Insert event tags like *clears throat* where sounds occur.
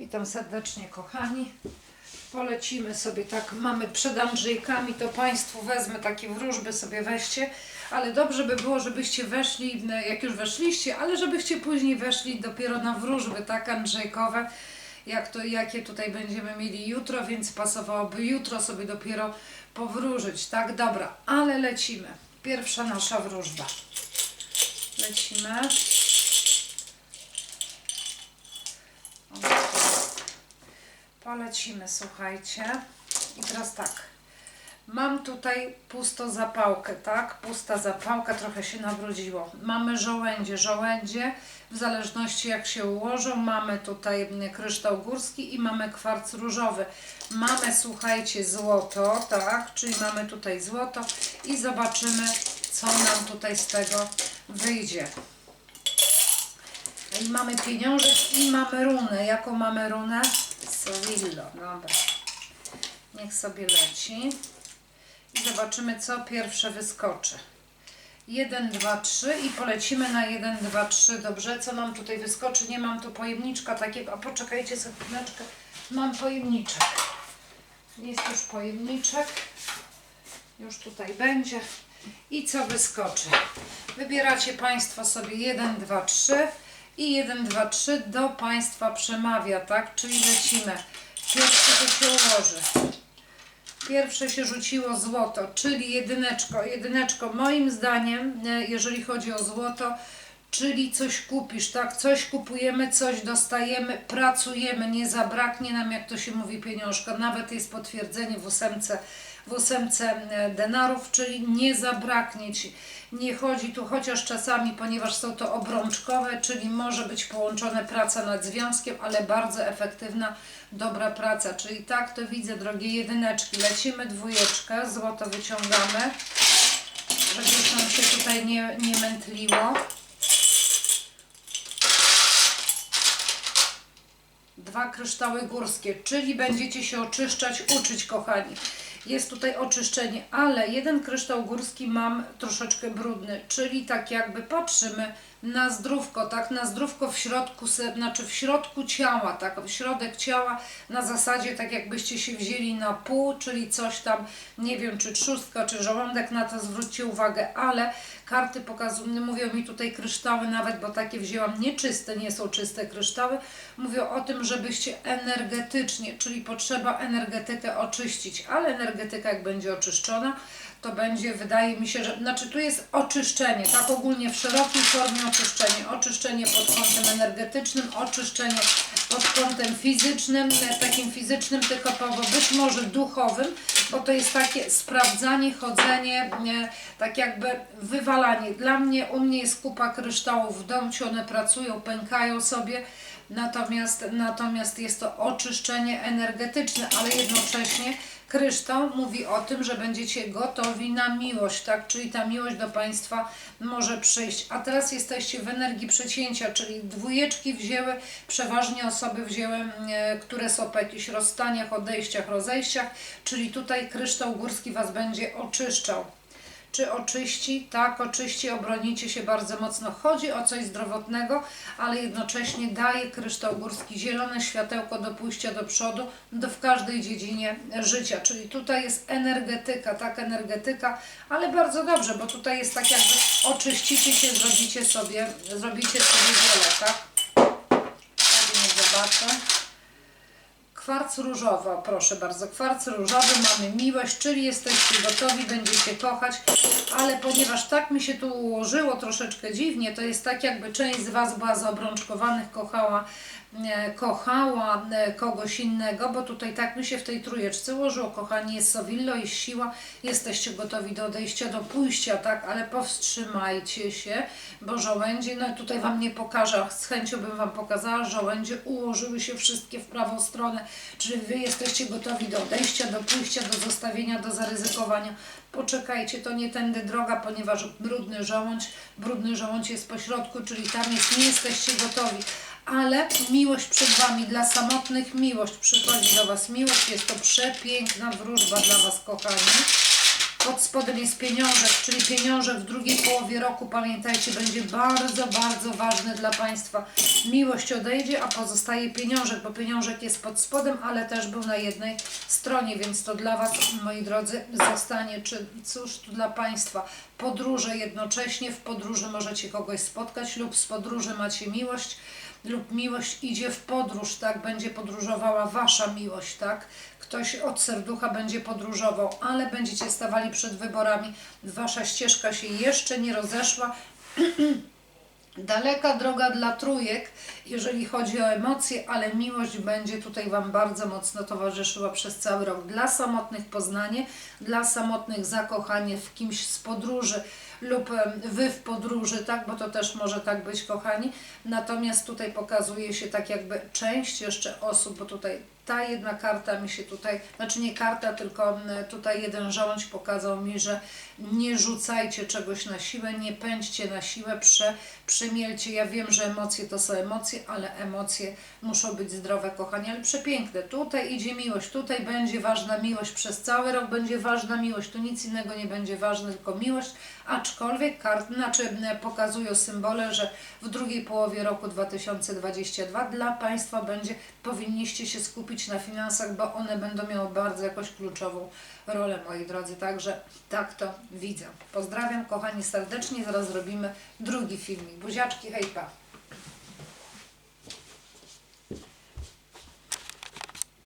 Witam serdecznie, kochani. Polecimy sobie tak, mamy przed Andrzejkami, to Państwu wezmę takie wróżby, sobie weźcie, ale dobrze by było, żebyście weszli, jak już weszliście, ale żebyście później weszli dopiero na wróżby, tak, Andrzejkowe, jak to, jakie tutaj będziemy mieli jutro, więc pasowałoby jutro sobie dopiero powróżyć, tak, dobra, ale lecimy. Pierwsza nasza wróżba. Lecimy. Polecimy, słuchajcie. I teraz tak. Mam tutaj pusto zapałkę, tak? Pusta zapałka, trochę się nawróciło. Mamy żołędzie, żołędzie, w zależności jak się ułożą. Mamy tutaj kryształ górski i mamy kwarc różowy. Mamy, słuchajcie, złoto, tak? Czyli mamy tutaj złoto i zobaczymy, co nam tutaj z tego wyjdzie. I mamy pieniążek i mamy runę. Jaką mamy runę? Sovillo. Dobra. Niech sobie leci. I zobaczymy, co pierwsze wyskoczy. 1, 2, 3 i polecimy na 1, 2, 3. Dobrze, co nam tutaj wyskoczy? Nie mam tu pojemniczka takiego. A poczekajcie chwileczkę. Mam pojemniczek. Jest już pojemniczek. Już tutaj będzie. I co wyskoczy? Wybieracie Państwo sobie 1, 2, 3 i 1, 2, 3 do Państwa przemawia, tak? Czyli lecimy. Pierwsze to się ułoży. Pierwsze się rzuciło złoto, czyli jedyneczko. Jedyneczko moim zdaniem, e, jeżeli chodzi o złoto, czyli coś kupisz, tak? Coś kupujemy, coś dostajemy, pracujemy, nie zabraknie nam, jak to się mówi, pieniążka. Nawet jest potwierdzenie w ósemce, w ósemce e, denarów, czyli nie zabraknie Ci. Nie chodzi tu, chociaż czasami, ponieważ są to obrączkowe, czyli może być połączone praca nad związkiem, ale bardzo efektywna, dobra praca. Czyli tak to widzę, drogie jedyneczki. Lecimy dwójeczkę, złoto wyciągamy, żeby nam się tutaj nie, nie mętliło. Dwa kryształy górskie, czyli będziecie się oczyszczać, uczyć, kochani. Jest tutaj oczyszczenie, ale jeden kryształ górski mam troszeczkę brudny, czyli tak jakby patrzymy na zdrówko, tak, na zdrówko w środku, znaczy w środku ciała, tak, w środek ciała, na zasadzie tak jakbyście się wzięli na pół, czyli coś tam, nie wiem, czy trzustka, czy żołądek, na to zwróćcie uwagę, ale karty pokazują, mówią mi tutaj kryształy nawet, bo takie wzięłam nieczyste, nie są czyste kryształy, mówią o tym, żebyście energetycznie, czyli potrzeba energetykę oczyścić, ale energetyka jak będzie oczyszczona, to będzie, wydaje mi się, że, znaczy tu jest oczyszczenie, tak ogólnie w szerokiej formie oczyszczenie, oczyszczenie pod kątem energetycznym, oczyszczenie pod kątem fizycznym, e, takim fizycznym typowo, być może duchowym, bo to jest takie sprawdzanie, chodzenie, tak jakby wywalanie. Dla mnie, u mnie jest kupa kryształów w domu, one pracują, pękają sobie, natomiast, natomiast jest to oczyszczenie energetyczne, ale jednocześnie kryształ mówi o tym, że będziecie gotowi na miłość, tak? Czyli ta miłość do Państwa może przyjść. A teraz jesteście w energii przecięcia, czyli dwójeczki wzięły, przeważnie osoby wzięły, e, które są po jakichś rozstaniach, odejściach, rozejściach, czyli tutaj kryształ górski Was będzie oczyszczał. Czy oczyści? Tak, oczyści, obronicie się bardzo mocno. Chodzi o coś zdrowotnego, ale jednocześnie daje kryształ górski zielone światełko do pójścia do przodu do, w każdej dziedzinie życia. Czyli tutaj jest energetyka, tak, energetyka, ale bardzo dobrze, bo tutaj jest tak jakby oczyścicie się, zrobicie sobie, zrobicie sobie wiele, tak? Ja nie zobaczę. Kwarc różowy, o, proszę bardzo, kwarc różowy, mamy miłość, czyli jesteście gotowi, będziecie kochać, ale ponieważ tak mi się tu ułożyło troszeczkę dziwnie, to jest tak jakby część z Was była z obrączkowanych, kochała, kochała e, kogoś innego, bo tutaj tak mi się w tej trójeczce ułożyło, kochani, jest Sowillo, jest siła, jesteście gotowi do odejścia, do pójścia, tak, ale powstrzymajcie się, bo żołędzie, no tutaj Wam nie pokażę, z chęcią bym Wam pokazała, żołędzie ułożyły się wszystkie w prawą stronę, czyli Wy jesteście gotowi do odejścia, do pójścia, do zostawienia, do zaryzykowania. Poczekajcie, to nie tędy droga, ponieważ brudny żołądź, brudny żołądź jest po środku, czyli tam jest, nie jesteście gotowi. Ale miłość przed Wami, dla samotnych miłość, przychodzi do Was miłość, jest to przepiękna wróżba dla Was, kochani. Pod spodem jest pieniążek, czyli pieniążek w drugiej połowie roku, pamiętajcie, będzie bardzo, bardzo ważny dla Państwa. Miłość odejdzie, a pozostaje pieniążek, bo pieniążek jest pod spodem, ale też był na jednej stronie, więc to dla Was, moi drodzy, zostanie. Czy cóż tu dla Państwa? Podróże jednocześnie, w podróży możecie kogoś spotkać lub z podróży macie miłość lub miłość idzie w podróż, tak? Będzie podróżowała wasza miłość, tak? Ktoś od serducha będzie podróżował, ale będziecie stawali przed wyborami. Wasza ścieżka się jeszcze nie rozeszła. *clears throat* Daleka droga dla trójek, jeżeli chodzi o emocje, ale miłość będzie tutaj Wam bardzo mocno towarzyszyła przez cały rok. Dla samotnych poznanie, dla samotnych zakochanie w kimś z podróży lub Wy w podróży, tak, bo to też może tak być, kochani. Natomiast tutaj pokazuje się tak jakby część jeszcze osób, bo tutaj ta jedna karta mi się tutaj, znaczy nie karta, tylko tutaj jeden żołądź pokazał mi, że nie rzucajcie czegoś na siłę, nie pędźcie na siłę, prze, przemielcie. Ja wiem, że emocje to są emocje, ale emocje muszą być zdrowe, kochani, ale przepiękne. Tutaj idzie miłość, tutaj będzie ważna miłość, przez cały rok będzie ważna miłość, tu nic innego nie będzie ważne, tylko miłość, aczkolwiek karty, znaczy pokazują symbole, że w drugiej połowie roku 2022 dla Państwa będzie, powinniście się skupić na finansach, bo one będą miały bardzo jakoś kluczową rolę, moi drodzy, także tak to widzę. Pozdrawiam, kochani, serdecznie, zaraz zrobimy drugi filmik. Buziaczki, hejpa!